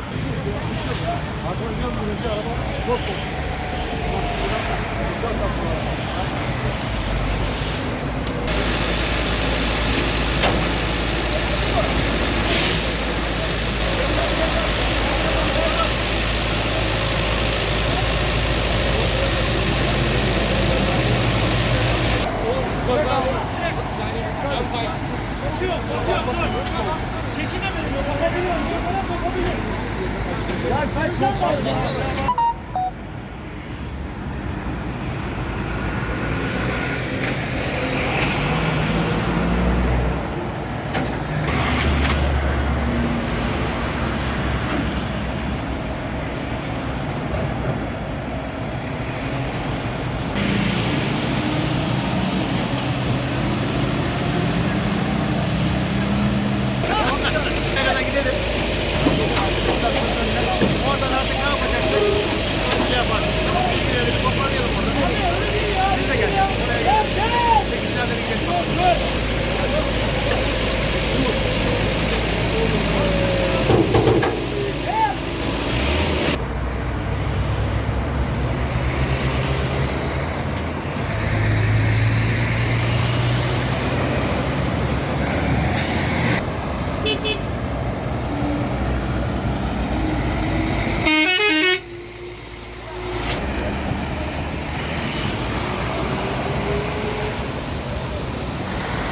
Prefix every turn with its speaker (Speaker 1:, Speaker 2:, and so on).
Speaker 1: Arkadaşlar birinci araba boş olsun. Güzel kapılar.
Speaker 2: Çekinemedim.
Speaker 3: Yapabiliyorum. Yapabiliyorum.
Speaker 2: Vai vai, vai.